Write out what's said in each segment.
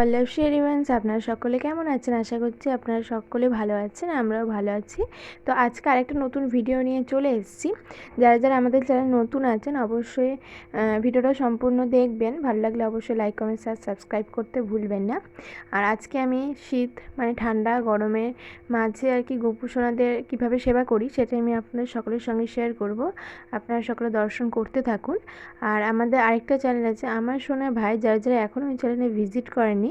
পল্লব শেরিমেন্স আপনারা সকলে কেমন আছেন? আশা করছি আপনারা সকলে ভালো আছেন, আমরাও ভালো আছি। তো আজকে আরেকটা নতুন ভিডিও নিয়ে চলে এসেছি। যারা যারা আমাদের চ্যানেল নতুন আছেন, অবশ্যই ভিডিওটা সম্পূর্ণ দেখবেন। ভালো লাগলে অবশ্যই লাইক কমেন্ট আর সাবস্ক্রাইব করতে ভুলবেন না। আর আজকে আমি শীত মানে ঠান্ডা, গরমের মাঝে আর কি গোপু সোনাদের কীভাবে সেবা করি সেটা আমি আপনাদের সকলের সঙ্গে শেয়ার করব। আপনারা সকলে দর্শন করতে থাকুন। আর আমাদের আরেকটা চ্যানেল আছে, আমার সোনা ভাই, যারা যারা এখনও ওই চ্যানেলে ভিজিট করেনি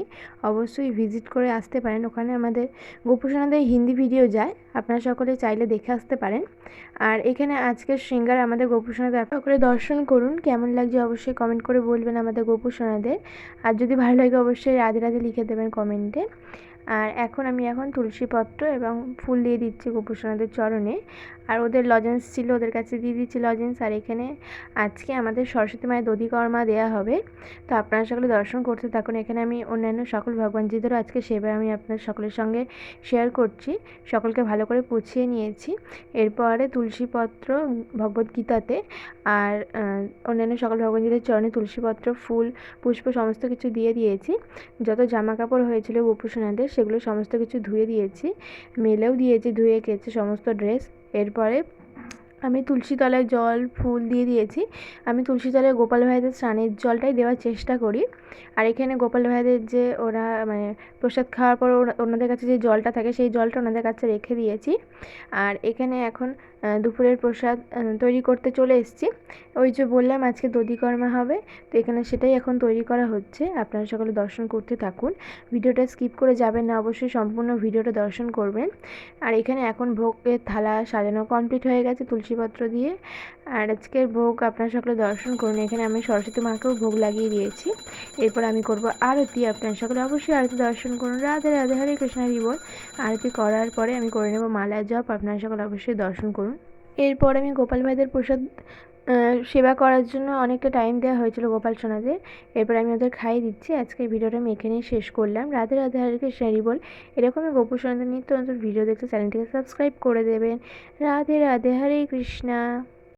অবশ্যই ভিজিট করে আসতে পারেন। ওখানে আমাদের গোপুসোনাদের হিন্দি ভিডিও যায়, আপনারা সকলে চাইলে দেখে আসতে পারেন। আর এখানে আজকের সিঙ্গার আমাদের গোপুসোনাদের আপনারা করে দর্শন করুন। কেমন লাগছে অবশ্যই কমেন্ট করে বলবেন আমাদের গোপুসোনাদের। আর যদি ভালো লাগে অবশ্যই রাধে রাধে লিখে দেবেন কমেন্টে আর এখন আমি এখন তুলসীপত্র এবং ফুল দিয়ে দিচ্ছি গোপুসোনাদের চরণে। আর ওদের লজেন্স ছিল, ওদের কাছে দিয়ে দিচ্ছি লজেন্স আর এখানে আজকে আমাদের সরস্বতী মায়ের দধিকর্মা দেওয়া হবে। তো আপনারা সকলে দর্শন করতে থাকুন। এখানে আমি অন্যান্য সকল ভগবানজিদেরও আজকে সেবা আমি আপনার সকলের সঙ্গে শেয়ার করছি। সকলকে ভালো করে পুছিয়ে নিয়েছি। এরপরে তুলসীপত্র ভগবদ্গীতাতে আর অন্যান্য সকল ভগবানজিদের চরণে তুলসীপত্র ফুল, পুষ্প, সমস্ত কিছু দিয়ে দিয়েছি। যত জামা কাপড় হয়েছিল গোপুসোনাদের সেগুলো সমস্ত কিছু ধুয়ে দিয়েছি মেলেও দিয়েছি ধুয়ে কেচে সমস্ত ড্রেস এরপরে আমি তুলসী তলায় জল, ফুল দিয়ে দিয়েছি। আমি তুলসী তলায় গোপাল ভাইদের স্নানের জলটাই দেওয়ার চেষ্টা করি। আর এখানে গোপাল ভাইদের যে ওরা মানে প্রসাদ খাওয়ার পর ওনাদের কাছে যে জলটা থাকে, সেই জলটা ওনাদের কাছে রেখে দিয়েছি। আর এখানে এখন দুপুরের প্রসাদ তৈরি করতে চলে এসেছি। ওই যে বললাম আজকে দধিকর্মা হবে, তো এখানে সেটাই এখন তৈরি করা হচ্ছে। আপনারা সকলে দর্শন করতে থাকুন। ভিডিওটা স্কিপ করে যাবেন না, অবশ্যই সম্পূর্ণ ভিডিওটা দর্শন করবেন। আর এখানে এখন ভোগের থালা সাজানো কমপ্লিট হয়ে গেছে তুলসীপত্র দিয়ে। আর আজকের ভোগ আপনারা সকলে দর্শন করুন। এখানে আমি সরস্বতী মাকেও ভোগ লাগিয়ে দিয়েছি। এরপর আমি করব আরতি। আপনারা সকলে অবশ্যই আরতি দর্শন করুন। রাধে রাধে, হরে কৃষ্ণ বল। আরতি করার পরে আমি করে নেব মালা জপ। আপনারা সকলে অবশ্যই দর্শন করুন। এরপর আমি গোপাল ভাইদের প্রসাদ সেবা করার জন্য অনেকটা টাইম দেওয়া হয়েছিল গোপাল সোনাদের। এরপর আমি ওদের খাইয়ে দিচ্ছি। আজকে ভিডিওটা আমি এখানেই শেষ করলাম। রাধে রাধে, হরে কৃষ্ণ বল। এরকমই গোপাল সোনাদের নিত্য নতুন ভিডিও দেখতে চ্যানেলটিকে সাবস্ক্রাইব করে দেবেন। রাধে রাধে, হরে কৃষ্ণা।